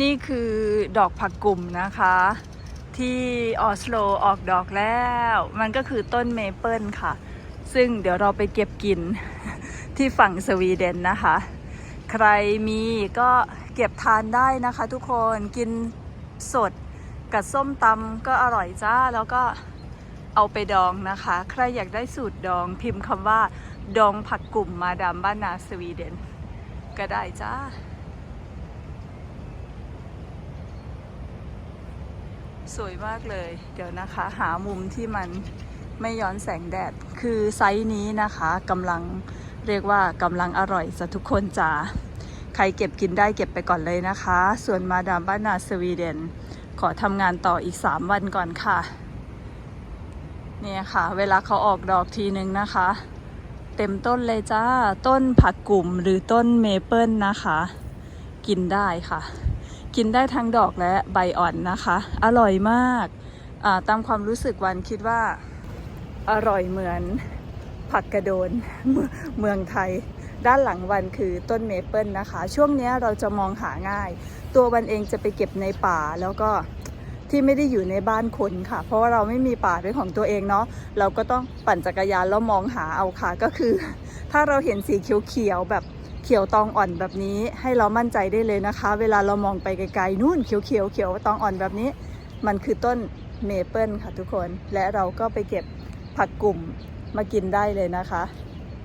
นี่คือดอกผักกลุ่มนะคะ ที่ออสโลออกดอกแล้ว มันก็คือต้นเมเปิลค่ะ ซึ่งเดี๋ยวเราไปเก็บกินที่ฝั่งสวีเดนนะคะ ใครมีก็เก็บทานได้นะคะทุกคนกินสดกับส้มตำก็อร่อยจ้า แล้วก็เอาไปดองนะคะ ใครอยากได้สูตรดองพิมพ์คำว่า ดองผักกลุ่มมาดามบ้านนาสวีเดน ก็ได้จ้า สวยมากเลย เดี๋ยวนะคะ หามุมที่มันไม่ย้อนแสงแดด คือไซส์นี้นะคะกำลังเรียกว่ากำลังอร่อยจะทุกคนจ้าใครเก็บกินได้เก็บไปก่อนเลยนะคะ ส่วนมาดามบ้านนาสวีเดน ขอทำงานต่ออีก 3 วันก่อนค่ะ เนี่ยค่ะ เวลาเขาออกดอกทีนึงนะคะ เต็มต้นเลยจ้า ต้นผักกลุ่มหรือต้นเมเปิลนะคะ กินได้ค่ะ กินได้ทั้งดอกและใบอ่อนนะคะ อร่อยมากาตามความรู้สึกวันคิดว่า อร่อยเหมือนผักกระโดนเมืองไทย ด้านหลังวันคือต้นเมเปิลนะคะ ช่วงนี้เราจะมองหาง่าย ตัววันเองจะไปเก็บในป่าแล้วก็ที่ไม่ได้อยู่ในบ้านคนค่ะ เพราะว่าเราไม่มีป่าเป็นของตัวเองเนาะเราก็ต้องปั่นจักรยานแล้วมองหาเอาค่ะก็คือ ถ้าเราเห็นสีเขียวๆแบบ ขียวตองอ่อนแบบนี้ให้เรามั่นใจได้เลยนะคะ เวลาเรามองไปไกลๆนู่นเขียวๆเขียวตองอ่อนแบบนี้ มันคือต้นเมเปิลค่ะทุกคนและเราก็ไปเก็บผักกลุ่มมากินได้เลยนะคะ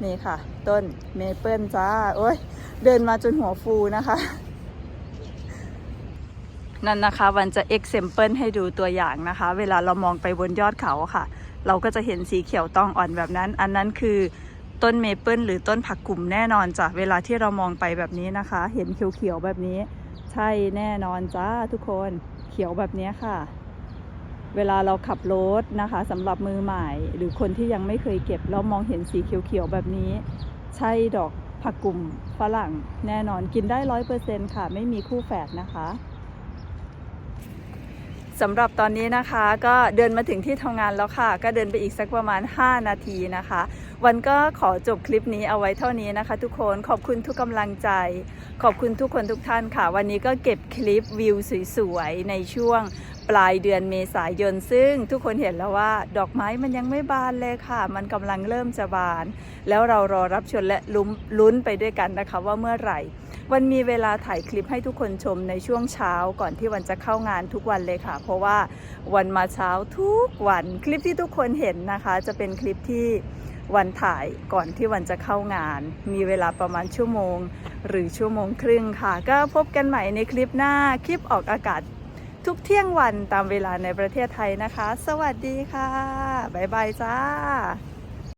นี่ค่ะ ต้นเมเปิลจ้าโอ้ยเดินมาจนหัวฟูนะคะ นั่นนะคะวันจะ example ให้ดูตัวอย่างนะคะ เวลาเรามองไปบนยอดเขาค่ะ เราก็จะเห็นสีเขียวตองอ่อนแบบนั้น อันนั้นคือ ต้นเมเปิลหรือต้นผักกลุ่มแน่นอนจ้ะเวลาที่เรามองไปแบบนี้นะคะ เห็นเขียวๆแบบนี้ ใช่แน่นอนจ้าทุกคนเขียวแบบนี้ค่ะ เวลาเราขับรถนะคะสำหรับมือใหม่ หรือคนที่ยังไม่เคยเก็บแล้วมองเห็นสีเขียวๆแบบนี้ ใช่ดอกผักกลุ่มฝรั่งแน่นอนกินได้ร้อยเปอร์เซ็นต์ค่ะ ไม่มีคู่แฝดนะคะ สำหรับตอนนี้นะคะก็เดินมาถึงที่ทำงานแล้วค่ะ ก็เดินไปอีกสักประมาณ 5 นาทีนะคะ วันก็ขอจบคลิปนี้เอาไว้เท่านี้นะคะ ทุกคนขอบคุณทุกกำลังใจ ขอบคุณทุกคนทุกท่านค่ะ วันนี้ก็เก็บคลิปวิวสวยๆ ในช่วงปลายเดือนเมษายน ซึ่งทุกคนเห็นแล้วว่าดอกไม้มันยังไม่บานเลยค่ะ มันกำลังเริ่มจะบาน แล้วเรารอรับชมและลุ้นลุ้นไปด้วยกันนะคะ ว่าเมื่อไหร่ วันมีเวลาถ่ายคลิปให้ทุกคนชมในช่วงเช้าก่อนที่วันจะเข้างานทุกวันเลยค่ะ เพราะว่าวันมาเช้าทุกวันคลิปที่ทุกคนเห็นนะคะ จะเป็นคลิปที่วันถ่ายก่อนที่วันจะเข้างาน มีเวลาประมาณชั่วโมง หรือชั่วโมงครึ่งค่ะ ก็พบกันใหม่ในคลิปหน้าคลิปออกอากาศทุกเที่ยงวันตามเวลาในประเทศไทยนะคะ สวัสดีค่ะ บ๊ายบายจ้า